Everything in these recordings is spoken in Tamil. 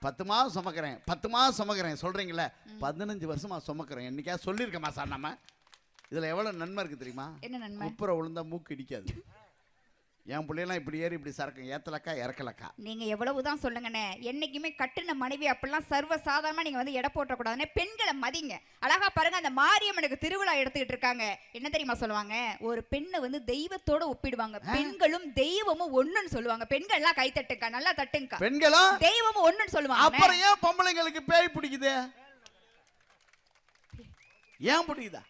பத்து மாதம் சுமக்கிறேன் பத்து மாதம் சுமக்கிறேன். சொல்றீங்களே பதினஞ்சு வருஷமா சுமக்கிறேன். என்னைக்கா சொல்லியிருக்கமா சார் நம்ம. இதுல எவ்வளவு நன்மை இருக்கு தெரியுமா? என்ன நன்மை? குப்புற விழுந்தா மூக்கு இடிக்காது. என் பிள்ளையெல்லாம் இப்படி ஏறி இப்படி சரக்கு ஏத்தலக்கா இறக்கலக்கா. நீங்க எவ்வளவுதான் சொல்லுங்கண்ணே என்னைக்குமே கட்டுன மனைவி அப்படிலாம் சர்வ சாதாரணமா நீங்க வந்து எடை போட்டக்கூடாதுன்னு பெண்களை மதிங்க. அழகா பாருங்க அந்த மாரியம்மனுக்கு திருவிழா எடுத்துக்கிட்டு இருக்காங்க. என்ன தெரியுமா சொல்லுவாங்க? ஒரு பெண்ணை வந்து தெய்வத்தோட ஒப்பிடுவாங்க. பெண்களும் தெய்வமும் ஒண்ணுன்னு சொல்லுவாங்க. பெண்கள் எல்லாம் கை தட்டுங்க நல்லா தட்டுங்க. பெண்களும் தெய்வமும் ஒண்ணுன்னு சொல்லுவாங்க அப்புறம் ஏன் பொம்பளைங்களுக்கு பேய் பிடிக்குது? ஏன் பிடிக்குதா?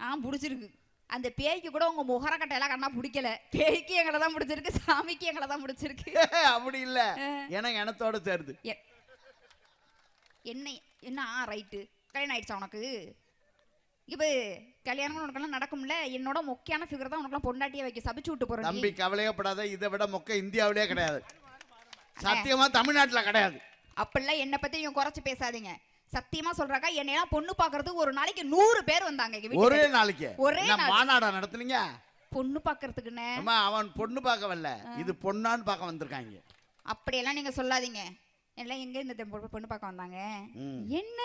ஆ பிடிச்சிருக்கு. அந்த பேய்க்கு கூட உங்க முகரக்கட்டை எல்லாம் கண்ணா பிடிக்கல. பேய்க்கு எங்களை தான் பிடிச்சிருக்கு சாமிக்கு எங்களை தான் பிடிச்சிருக்கு. அப்படி இல்ல. ஏன்னா எனத்தோட சேருது. என்ன என்ன ஆ ரைட்டு கல்யாணம் ஆயிடுச்சா உனக்கு? இப்போ கல்யாணம் உனக்கெல்லாம் நடக்கும்ல? என்னோட முக்கியமான ஃபிகர் தான் உனக்கெல்லாம் பொண்டாட்டியை வைக்க சபிச்சு விட்டு போறேன் தம்பி கவலையப்படாத. இதை விட மொக்க இந்தியாவிலே கிடையாது. சத்தியமா தமிழ்நாட்டுல கிடையாது. அப்படிலாம் என்னை பத்தி நீங்க குறைச்சு பேசாதீங்க. சத்தியமா சொல்றாக்கா என்னையெல்லாம் பொண்ணு பாக்குறதுக்கு ஒரு நாளைக்கு நூறு பேர் வந்தாங்க. ஒரே நாளைக்கு? ஒரே என்ன நாள். மாநாடா நடத்துனீங்க? பொண்ணு பாக்குறதுக்குன்னு அவன் பொண்ணு பார்க்க வரல. இது பொண்ணான்னு பார்க்க வந்திருக்காங்க. அப்படியெல்லாம் நீங்க சொல்லாதீங்க. எல்லாம் எங்க இந்த பொண்ணு பார்க்க வந்தாங்க. என்ன?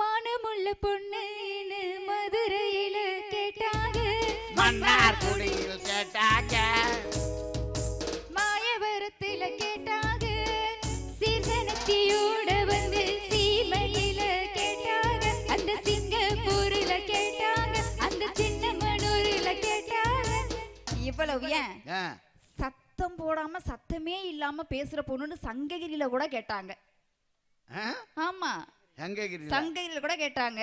மானமுள்ள பொண்ணுன்னு மதுரையில கேட்டாங்க. மன்னார் குடியில் கேட்டாக்க இவ்வளவு ஏன்? சத்தம் போடாம சத்தமே இல்லாம பேசுற பொண்ணுன்னு சங்ககிரியில கூட கேட்டாங்க? ஆமா? சங்ககிரியில? கூட கேட்டாங்க.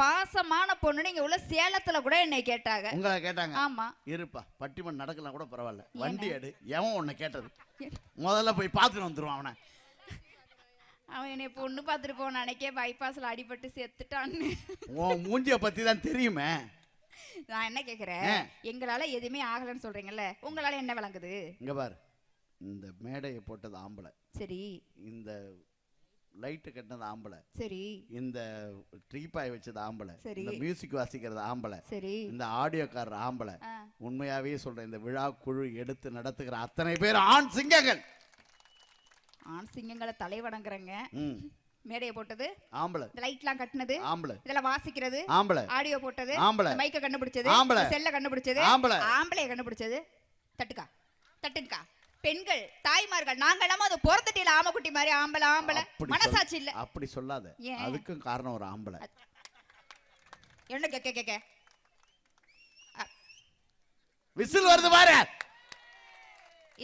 பாசமான பொண்ணுன்னு இங்க உள்ள சேலத்துல கூட என்னை கேட்டாங்க. உங்களை கேட்டாங்க. ஆமா. இருப்பா பட்டிமன் நடக்கலாம் கூட பரவாயில்ல. வண்டி எடு. எவன் உன்னை கேட்டது? முதல்ல போய் பார்த்துட்டு வந்துருவான் அவனை. அவன் என்னை பொண்ணு பார்த்துட்டு போன அன்னைக்கே பைபாஸ்ல அடிபட்டு செத்துட்டான்னு. உன் மூஞ்சிய பத்தி தான் தெரியுமே. நான் என்ன கேக்குறேன்? ஆ. எங்களால எதுவுமே ஆகலைன்னு சொல்றீங்கல்ல உங்களால என்ன விளங்குது? இங்க பாரு இந்த மேடையை போட்டது ஆம்பளை. சரி. இந்த லைட்டு கட்டினது ஆம்பளை. சரி. இந்த ட்ரீப்பாய் வச்சது ஆம்பளை. சரி. இந்த மியூசிக் வாசிக்கிறது ஆம்பளை. சரி. இந்த ஆடியோக்காரர் ஆம்பளை. உண்மையாவே சொல்றேன் இந்த விழா குழு எடுத்து நடத்துகிற அத்தனை பேர் ஆண் சிங்கங்கள். ஆண் சிங்கங்களை தலை வணங்குறேங்க ம். மேடையை போட்டது. ஆம்பளை. இந்த லைட்லாம் கட்டினது. ஆம்பளை. இதெல்லாம் வாசிக்கிறது. ஆம்பளை. ஆடியோ போட்டது. ஆம்பளை. மைக்க கண்டுபிடிச்சது. ஆம்பளை. செல்ல கண்டுபிடிச்சது. ஆம்பளை. ஆம்பளைய கண்டுபிடிச்சது. தட்டுக்கா. தட்டுங்கக்கா பெண்கள் தாய்மார்கள் நாங்க எல்லாம அது பிறந்துட்டில ஆமக்குட்டி மாதிரி. ஆம்பளை ஆம்பளை. மனசாட்சி இல்ல. அப்படி சொல்லாத? அதுக்கும் காரணம் ஒரு ஆம்பளை. என்ன கேக்க கேக்க விசில் வருது பாரு.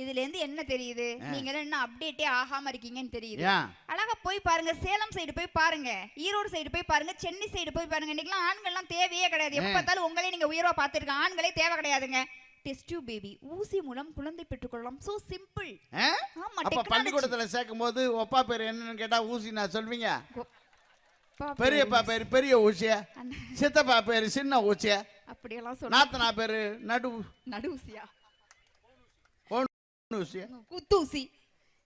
இதுல இருந்து என்ன தெரியுது? நீங்க எல்லாம் இன்னும் அப்டேட்டே ஆகாம இருக்கீங்கன்னு தெரியுது. அழகா போய் பாருங்க சேலம் சைடு போய் பாருங்க. ஈரோடு சைடு போய் பாருங்க சென்னை சைடு போய் பாருங்க. இன்னைக்கெல்லாம் ஆண்கள்லாம் தேவையே கிடையாது. எப்ப? பார்த்தாலும் உங்களே நீங்க உயர்வா பார்த்திருக்க ஆண்களே தேவை கிடையாதுங்க. டெஸ்ட் பேபி ஊசி மூலம் குழந்தை பெற்றுக்கொள்ளலாம். So simple? ஆமா. பள்ளிக்கூடத்துல சேர்க்கும் போது ஒப்பா பேர் என்னன்னு கேட்டா ஊசி நான் சொல்வீங்க? பெரியப்பா பேர். பெரிய ஊசிய சித்தப்பா பேர் சின்ன ஊசிய அப்படியெல்லாம் சொல்ல நாத்தனா பேரு நடு நடு ஊசியா? ஊசிய குத்தூசி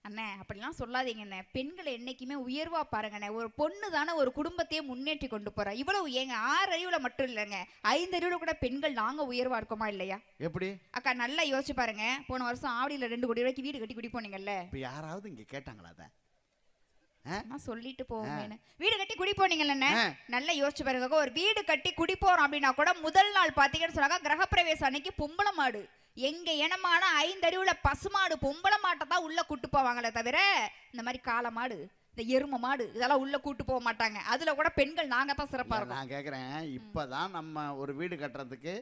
அண்ணே அப்படிலாம் சொல்லாதீங்க அண்ணே. பெண்களை என்னைக்குமே உயர்வா பாருங்கண்ணே ஒரு பொண்ணு தானே ஒரு குடும்பத்தையே முன்னேற்றி கொண்டு போறா. இவ்வளவு ஏங்க ஆறு அறிவுல மட்டும் இல்லைங்க. ஐந்து அறிவுல கூட பெண்கள் நாங்க உயர்வா இருக்கோமா இல்லையா? எப்படி? அக்கா நல்லா யோசிச்சு பாருங்க. போன வருஷம் ஆவடியில ரெண்டு கோடி ரூபாய்க்கு வீடு கட்டி குடி போனீங்கல்ல? இப்ப யாராவது இங்க கேட்டாங்களா சொல்லிட்டு போவேன்னு வீடு கட்டி குடி போனீங்கல்ல. நல்லா யோசிச்சு பாருங்க ஒரு வீடு கட்டி குடி போறோம் அப்படின்னா கூட முதல் நாள் பாத்தீங்கன்னு சொன்னாக்கா கிரகப்பிரவேசம் அன்னைக்கு பொம்பளை மாடு. எங்க இனமான ஐந்தறிவுல பசுமாடு பொம்பளை மாட்டை தான் உள்ள கூட்டு போவாங்களே தவிர இந்த மாதிரி காளை மாடு இந்த எரும மாடு இதெல்லாம் உள்ள கூட்டு போக மாட்டாங்க. அதுல கூட பெண்கள் நாங்க தான் சிறப்பா இருக்கோம். நான் கேக்குறேன். இப்பதான் நம்ம ஒரு வீடு கட்டுறதுக்கு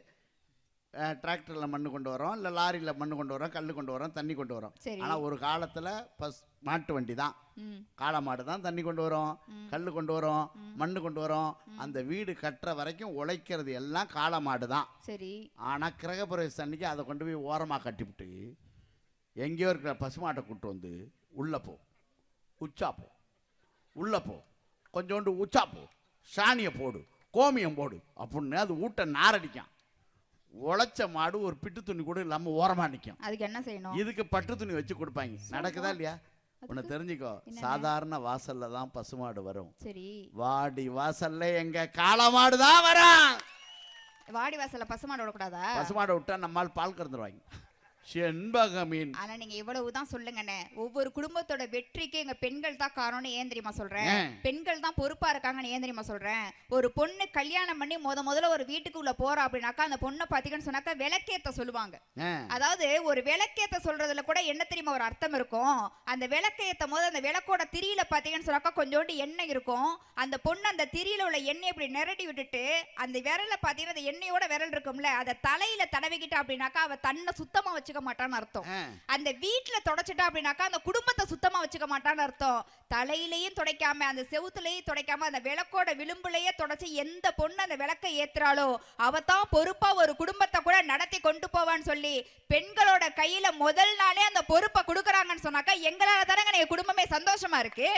டிராக்டர்ல மண்ணு கொண்டு வரோம் இல்ல லாரியில மண்ணு கொண்டு வரோம் கல் கொண்டு வரோம் தண்ணி கொண்டு வரோம். சரி. ஆனா ஒரு காலத்துல பஸ் மாட்டு வண்டி தான். காளை மாடு தான் தண்ணி கொண்டு வரோம். கல் கொண்டு வரோம் மண்ணு கொண்டு வரோம். அந்த வீடு கட்டுற வரைக்கும் உழைக்கிறது எல்லாம் காளை மாடு தான். சரி. ஆனா கிரகப்பிரவேச அன்னைக்கு அதை கொண்டு போய் ஓரமா கட்டிவிட்டு எங்கேயோ இருக்கிற பசுமாட்டை கூட்டு வந்து உள்ள போ. உச்சா போ. உள்ள போ. கொஞ்சோண்டு உச்சா போ. சாணியை போடு கோமியம் போடு அப்படின்னு அது ஊட்ட நாரடிக்கும் உழைச்ச மாடு ஒரு பிட்டு துணி கூட இல்லாம ஓரமா நிற்கும் அதுக்கு என்ன செய்யணும்? இதுக்கு பட்டு துணி வச்சு கொடுப்பாங்க. நடக்குதா இல்லையா? உன்னை தெரிஞ்சுக்கோ. சாதாரண வாசல்ல தான் பசுமாடு வரும். சரி. வாடி வாசல்ல எங்க காளமாடு தான் வரும் வாடி வாசல்ல பசுமாடு விடக்கூடாதா? பசுமாடை விட்டா நம்மால் பால் கறந்துருவாங்க. செண்பகமீன். ஆனா நீங்க இவ்வளவுதான் சொல்லுங்கண்ணே. ஒவ்வொரு குடும்பத்தோட வெற்றிக்கு எங்க பெண்கள் தான் காரணம்னு ஏன் தெரியுமா சொல்றேன். பெண்கள் தான் பொறுப்பா இருக்காங்கன்னு ஏன் தெரியுமா சொல்றேன்? ஒரு பொண்ணு கல்யாணம் பண்ணி முத முதல்ல ஒரு வீட்டுக்குள்ள போறா அப்படின்னாக்கா அந்த பொண்ணை பாத்தீங்கன்னு சொன்னாக்கா விளக்கேத்த சொல்லுவாங்க. அதாவது ஒரு விளக்கேத்த சொல்றதுல கூட என்ன தெரியுமா ஒரு அர்த்தம் இருக்கும்? அந்த விளக்கேத்தும் போது அந்த விளக்கோட திரியில பாத்தீங்கன்னு சொன்னாக்கா கொஞ்சோண்டு எண்ணெய் இருக்கும். அந்த பொண்ணு அந்த திரியில உள்ள எண்ணெய் இப்படி நிரட்டி விட்டுட்டு அந்த விரல்ல பாத்தீங்கன்னா அந்த எண்ணெயோட விரல் இருக்கும்ல அதை தலையில தடவிக்கிட்டா அப்படின்னாக்கா அவ தன்னை சுத்தமா வச்சுக்க மாட்டான்னு அர்த்தம். அந்த வீட்ல தொடச்சிட்டா அப்படின்னாக்கா அந்த குடும்பத்தை சுத்தமா வச்சுக்க மாட்டான்னு அர்த்தம். தலையிலையும் துடைக்காம அந்த செவுத்துலயும் துடைக்காம அந்த விளக்கோட விளிம்புலயே தொடச்சி எந்த பொண்ணு அந்த விளக்கை ஏத்துறாளோ அவ தான் பொறுப்பா ஒரு குடும்பத்தை கூட நடத்தி கொண்டு போவான்னு சொல்லி பெண்களோட கையில முதல் நாளே அந்த பொறுப்பை கொடுக்குறாங்கன்னு சொன்னாக்கா எங்களால தானங்க எங்க குடும்பமே சந்தோஷமா இருக்கு?